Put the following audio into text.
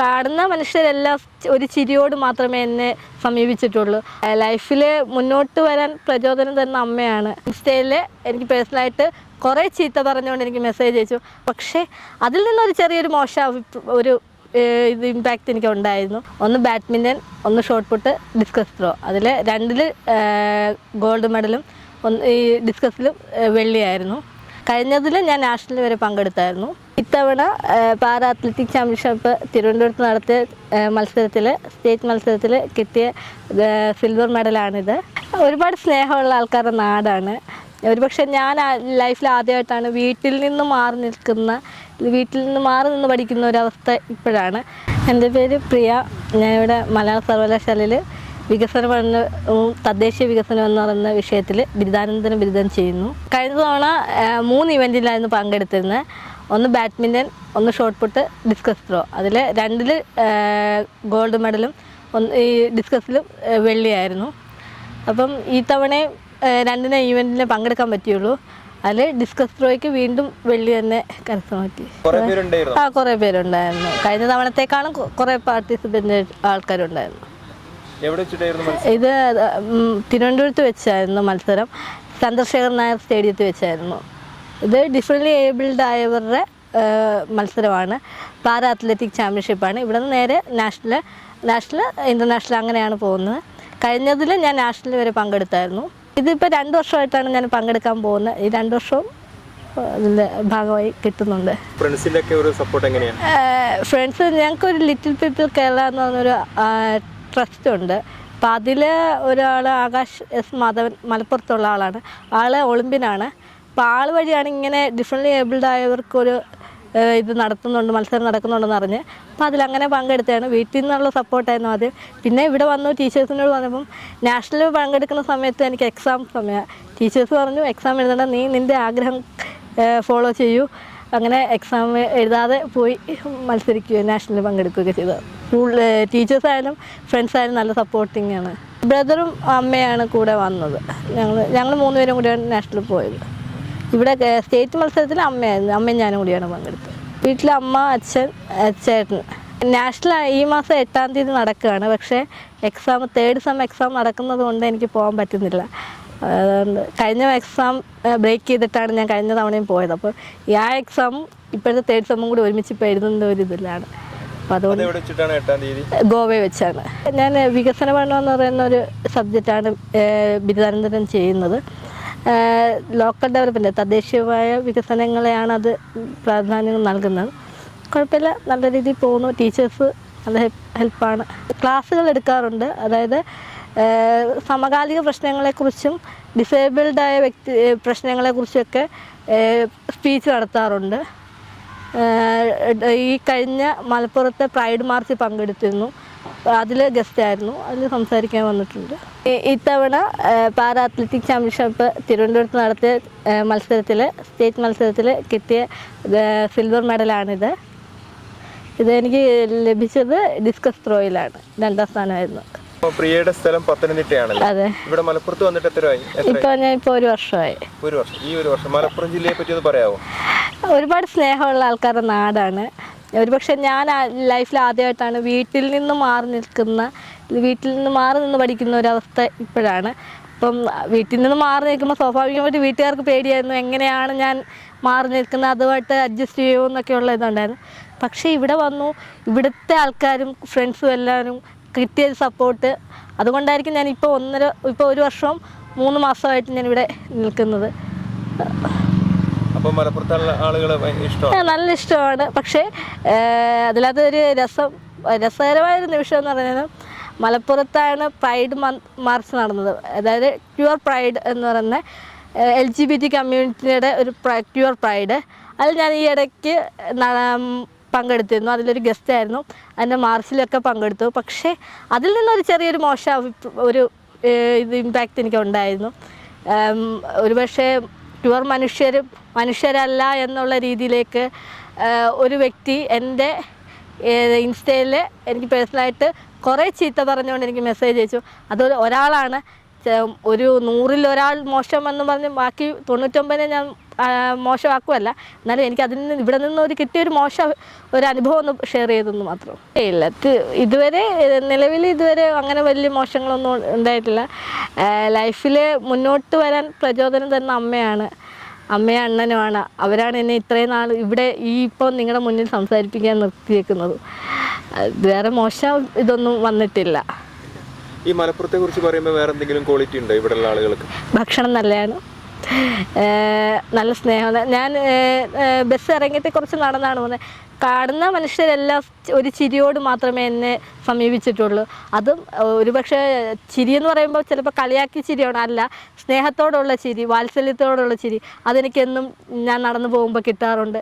കാണുന്ന മനുഷ്യരെല്ലാം ഒരു ചിരിയോട് മാത്രമേ എന്നെ സമീപിച്ചിട്ടുള്ളൂ. ലൈഫിൽ മുന്നോട്ട് വരാൻ പ്രചോദനം തന്ന അമ്മയാണ്. ഇൻസ്റ്റയിൽ എനിക്ക് പേഴ്സണലായിട്ട് കുറേ ചീത്ത പറഞ്ഞുകൊണ്ട് എനിക്ക് മെസ്സേജ് അയച്ചു. പക്ഷേ അതിൽ നിന്നൊരു ചെറിയൊരു മോശം ഒരു ഇത് ഇമ്പാക്റ്റ് എനിക്ക് ഉണ്ടായിരുന്നു. ഒന്ന് ബാഡ്മിന്റൺ ഒന്ന് ഷോട്ട് പുട്ട് ഡിസ്കസ് ത്രോ അതിൽ രണ്ടിൽ ഗോൾഡ് മെഡലും ഒന്ന് ഈ ഡിസ്കസിലും വെള്ളിയായിരുന്നു. കഴിഞ്ഞതിൽ ഞാൻ നാഷണൽ വരെ പങ്കെടുത്തായിരുന്നു. ഇത്തവണ പാര അത്ലറ്റിക് ചാമ്പ്യൻഷിപ്പ് തിരുവനന്തപുരത്ത് നടത്തിയ മത്സരത്തിൽ സ്റ്റേറ്റ് മത്സരത്തിൽ കിട്ടിയ സിൽവർ മെഡലാണിത്. ഒരുപാട് സ്നേഹമുള്ള ആൾക്കാരുടെ നാടാണ്. ഒരുപക്ഷെ ഞാൻ ലൈഫിൽ ആദ്യമായിട്ടാണ് വീട്ടിൽ നിന്ന് മാറി നിൽക്കുന്ന വീട്ടിൽ നിന്ന് മാറി നിന്ന് പഠിക്കുന്ന ഒരവസ്ഥ ഇപ്പോഴാണ്. എന്റെ പേര് പ്രിയ. ഞാനിവിടെ മലയാള സർവകലാശാലയിൽ വികസന പഠനവും തദ്ദേശീയ വികസനം എന്ന് പറയുന്ന വിഷയത്തിൽ ബിരുദാനന്തര ബിരുദം ചെയ്യുന്നു. കഴിഞ്ഞ തവണ മൂന്ന് ഇവന്റിലായിരുന്നു പങ്കെടുത്തിരുന്നത് ഒന്ന് ബാഡ്മിന്റൺ ഒന്ന് ഷോർട്ട് പുട്ട് ഡിസ്കസ് ത്രോ. അതിൽ രണ്ടിൽ ഗോൾഡ് മെഡലും ഒന്ന് ഈ ഡിസ്കസിലും വെള്ളിയായിരുന്നു. അപ്പം ഈ തവണയും രണ്ടിനെ ഈവന്റിന് പങ്കെടുക്കാൻ പറ്റിയുള്ളൂ. അതിൽ ഡിസ്കസ് ത്രോയ്ക്ക് വീണ്ടും വെള്ളി തന്നെ കരസ്ഥമാക്കി ആ കുറേ പേരുണ്ടായിരുന്നു. കഴിഞ്ഞ തവണത്തേക്കാളും കുറേ പാർട്ടിസിപ്പന്റ് ആൾക്കാരുണ്ടായിരുന്നു. എവിടെ വെച്ചിട്ടായിരുന്നു ഇത് തിരുവനന്തപുരത്ത് വെച്ചായിരുന്നു മത്സരം. ചന്ദ്രശേഖർ നായർ സ്റ്റേഡിയത്തിൽ വെച്ചായിരുന്നു. ഇത് ഡിഫറെന്റ്ലി ഏബിൾഡ് ആയവരുടെ മത്സരമാണ്. പാര അത്ലറ്റിക് ചാമ്പ്യൻഷിപ്പാണ്. ഇവിടെ നിന്ന് നേരെ നാഷണൽ നാഷണൽ ഇന്റർനാഷണൽ അങ്ങനെയാണ് പോകുന്നത്. കഴിഞ്ഞതിൽ ഞാൻ നാഷണൽ വരെ പങ്കെടുത്തായിരുന്നു. ഇതിപ്പോൾ രണ്ട് വർഷമായിട്ടാണ് ഞാൻ പങ്കെടുക്കാൻ പോകുന്നത്. ഈ രണ്ട് വർഷവും അതിന്റെ ഭാഗമായി കിട്ടുന്നുണ്ട്. ഫ്രണ്ട്സിന്റെ ഒക്കെ ഒരു സപ്പോർട്ട് എങ്ങനെയാണ്? ഫ്രണ്ട്സ് ഞങ്ങൾക്ക് ഒരു ലിറ്റിൽ പീപ്പിൾ കേരള എന്ന് പറഞ്ഞൊരു ട്രസ്റ്റ് ഉണ്ട് അപ്പം അതിൽ ഒരാൾ ആകാശ് എസ് മാധവൻ മലപ്പുറത്തുള്ള ആളാണ്. ആൾ ഒളിമ്പിനാണ് അപ്പോൾ ആൾ വഴിയാണ് ഇങ്ങനെ ഡിഫറെന്റ് ഏബിൾഡ് ആയവർക്കൊരു ഇത് നടത്തുന്നുണ്ട് മത്സരം നടക്കുന്നുണ്ടെന്ന് അറിഞ്ഞ്. അപ്പം അതിലങ്ങനെ പങ്കെടുത്തതാണ്. വീട്ടിൽ നിന്നുള്ള സപ്പോർട്ടായിരുന്നു ആദ്യം. പിന്നെ ഇവിടെ വന്നു ടീച്ചേഴ്സിനോട് പറഞ്ഞപ്പം നാഷണലിൽ പങ്കെടുക്കുന്ന സമയത്ത് എനിക്ക് എക്സാം സമയമാണ് ടീച്ചേഴ്സ് പറഞ്ഞു എക്സാം എഴുതണ്ട നീ നിന്റെ ആഗ്രഹം ഫോളോ ചെയ്യൂ. അങ്ങനെ എക്സാം എഴുതാതെ പോയി മത്സരിക്കുകയോ നാഷണലിൽ പങ്കെടുക്കുകയൊക്കെ ചെയ്തത് ടീച്ചേഴ്സ് ആയാലും ഫ്രണ്ട്സ് നല്ല സപ്പോർട്ടിങ് ആണ് ബ്രദറും അമ്മയാണ് കൂടെ വന്നത്. ഞങ്ങൾ ഞങ്ങൾ മൂന്നുപേരും കൂടിയാണ് നാഷണലിൽ പോയത്. ഇവിടെ സ്റ്റേറ്റ് മത്സരത്തിൽ അമ്മയായിരുന്നു. അമ്മയും ഞാനും കൂടിയാണ് പങ്കെടുത്തത്. വീട്ടിലെ അമ്മ അച്ഛൻ ചേട്ടൻ. നാഷണൽ ഈ മാസം എട്ടാം തീയതി നടക്കുകയാണ്. പക്ഷേ എക്സാം തേർഡ് സെം എക്സാം നടക്കുന്നത് കൊണ്ട് എനിക്ക് പോകാൻ പറ്റുന്നില്ല. അതുകൊണ്ട് കഴിഞ്ഞ എക്സാം ബ്രേക്ക് ചെയ്തിട്ടാണ് ഞാൻ കഴിഞ്ഞ തവണയും പോയത്. അപ്പോൾ ആ എക്സാമും ഇപ്പോഴത്തെ തേർഡ് സെമ്മും കൂടി ഒരുമിച്ച് ഇപ്പോൾ എഴുതുന്ന ഒരു ഇതിലാണ്. അതുകൊണ്ട് തീയതി? ഗോവയിൽ വെച്ചാണ്. ഞാൻ വികസന പഠനം എന്ന് പറയുന്ന ഒരു സബ്ജക്റ്റാണ് ബിരുദാനന്തരം ചെയ്യുന്നത്. ലോക്കൽ ഡെവലപ്മെന്റ് തദ്ദേശീയമായ വികസനങ്ങളെയാണ് അത് പ്രാധാന്യം നൽകുന്നത്. കുഴപ്പമില്ല നല്ല രീതിയിൽ പോകുന്നു. ടീച്ചേഴ്സ് നല്ല ഹെൽപ്പാണ്. ക്ലാസ്സുകൾ എടുക്കാറുണ്ട്. അതായത് സമകാലിക പ്രശ്നങ്ങളെക്കുറിച്ചും ഡിസേബിൾഡായ വ്യക്തി പ്രശ്നങ്ങളെക്കുറിച്ചൊക്കെ സ്പീച്ച് നടത്താറുണ്ട്. ഈ കഴിഞ്ഞ മലപ്പുറത്തെ പ്രൈഡ് മാർച്ച് പങ്കെടുത്തിരുന്നു. അതിൽ ഗസ്റ്റ് ആയിരുന്നു. അതിൽ സംസാരിക്കാൻ വന്നിട്ടുണ്ട്. ഇത്തവണ പാരാ അത്ലറ്റിക് ചാമ്പ്യൻഷിപ്പ് തിരുവനന്തപുരത്ത് നടത്തിയ മത്സരത്തിൽ സ്റ്റേറ്റ് മത്സരത്തിൽ കിട്ടിയ സിൽവർ മെഡലാണിത് ഇത് എനിക്ക് ലഭിച്ചത് ഡിസ്കസ് ത്രോയിലാണ് രണ്ടാം സ്ഥാനമായിരുന്നു. പ്രിയയുടെ സ്ഥലം പത്തനംതിട്ടയാണല്ലോ. അതെ. ഇവിടെ മലപ്പുറത്ത് വന്നിട്ട് എത്രയായി? എത്ര ഇപ്പോൾ ഞാൻ ഇപ്പൊ ഒരു വർഷമായി. ഒരു വർഷം. ഈ ഒരു വർഷം മലപ്പുറം ജില്ലയെ പറ്റി ഒന്ന് പറയാമോ ഒരുപാട് സ്നേഹമുള്ള ആൾക്കാരുടെ നാടാണ്. ഒരുപക്ഷെ ഞാൻ ലൈഫിൽ ആദ്യമായിട്ടാണ് വീട്ടിൽ നിന്ന് മാറി നിൽക്കുന്ന വീട്ടിൽ നിന്ന് മാറി നിന്ന് പഠിക്കുന്ന ഒരവസ്ഥ ഇപ്പോഴാണ്. അപ്പം വീട്ടിൽ നിന്ന് മാറി നിൽക്കുമ്പോൾ സ്വാഭാവികമായിട്ട് വീട്ടുകാർക്ക് പേടിയായിരുന്നു എങ്ങനെയാണ് ഞാൻ മാറി നിൽക്കുന്നത് അതുമായിട്ട് അഡ്ജസ്റ്റ് ചെയ്യുമോ എന്നൊക്കെയുള്ള ഇതുണ്ടായിരുന്നു. പക്ഷേ ഇവിടെ വന്നു ഇവിടുത്തെ ആൾക്കാരും ഫ്രണ്ട്സും എല്ലാവരും കിട്ടിയ സപ്പോർട്ട് അതുകൊണ്ടായിരിക്കും ഞാൻ ഇപ്പോൾ ഒന്നര ഇപ്പോൾ ഒരു വർഷവും മൂന്ന് മാസമായിട്ട് ഞാൻ ഇവിടെ നിൽക്കുന്നത്. ഇഷ്ടമാണ്. നല്ല ഇഷ്ടമാണ്. പക്ഷേ അതിലകത്ത് ഒരു രസം രസകരമായൊരു നിമിഷം എന്ന് പറഞ്ഞാൽ മലപ്പുറത്താണ് പ്രൈഡ് മന്ത് മാർച്ച് നടന്നത്. അതായത് പ്യുവർ പ്രൈഡ് എന്ന് പറയുന്ന എൽ ജി ബി ടി കമ്മ്യൂണിറ്റിയുടെ ഒരു പ്യുവർ പ്രൈഡ് അതിൽ ഞാൻ ഈ ഇടയ്ക്ക് പങ്കെടുത്തിരുന്നു. അതിലൊരു ഗസ്റ്റ് ആയിരുന്നു. അതിന്റെ മാർച്ചിലൊക്കെ പങ്കെടുത്തു. പക്ഷേ അതിൽ നിന്നൊരു ചെറിയൊരു മോശം ഒരു ഇത് ഇമ്പാക്റ്റ് എനിക്ക് ഉണ്ടായിരുന്നു ഒരു ഒരുപക്ഷെ പ്യുവർ മനുഷ്യർ മനുഷ്യരല്ല എന്നുള്ള രീതിയിലേക്ക് ഒരു വ്യക്തി എന്റെ ഇൻസ്റ്റയിൽ എനിക്ക് പേഴ്സണലായിട്ട് കുറേ ചീത്ത പറഞ്ഞുകൊണ്ട് എനിക്ക് മെസ്സേജ് അയച്ചു. അത് ഒരാളാണ്. ഒരു നൂറിൽ ഒരാൾ എന്ന് പറഞ്ഞ് ബാക്കി തൊണ്ണൂറ്റൊമ്പതിനെ ഞാൻ മോശമാക്കുമല്ല എന്നാലും എനിക്ക് അതിൽ നിന്ന് ഇവിടെ നിന്ന് ഒരു കിട്ടിയൊരു മോശം ഒരു അനുഭവം ഒന്ന് ഷെയർ ചെയ്തെന്ന് മാത്രം. ഇല്ല ഇതുവരെ നിലവിൽ ഇതുവരെ അങ്ങനെ വലിയ മോശങ്ങളൊന്നും ഉണ്ടായിട്ടില്ല. ലൈഫിൽ മുന്നോട്ട് വരാൻ പ്രചോദനം തന്ന അമ്മയാണ്. അമ്മയും അണ്ണനുമാണ്. അവരാണ് എന്നെ ഇത്രയും നാൾ ഇവിടെ ഈ ഇപ്പോൾ നിങ്ങളുടെ മുന്നിൽ സംസാരിപ്പിക്കാൻ നിർത്തിയേക്കുന്നത്. വേറെ മോശം ഇതൊന്നും വന്നിട്ടില്ല. ഈ മലപ്പുറത്തെ കുറിച്ച് പറയുമ്പോൾ വേറെ എന്തെങ്കിലും ക്വാളിറ്റി ഉണ്ടോ ഇവിടെയുള്ള ആളുകൾക്ക്? ഭക്ഷണം നല്ലതാണ്. നല്ല സ്നേഹം. ഞാൻ ബസ് ഇറങ്ങിയിട്ട് കുറച്ച് നടന്നാണ് പോകുന്നത് കാണുന്ന മനുഷ്യരെല്ലാം ഒരു ചിരിയോട് മാത്രമേ എന്നെ സമീപിച്ചിട്ടുള്ളൂ. അതും ഒരുപക്ഷെ ചിരി എന്ന് പറയുമ്പോൾ ചിലപ്പോൾ കളിയാക്കി ചിരിയാണ്. അല്ല സ്നേഹത്തോടുള്ള ചിരി വാത്സല്യത്തോടുള്ള ചിരി അതെനിക്കെന്നും ഞാൻ നടന്നു പോകുമ്പോൾ കിട്ടാറുണ്ട്.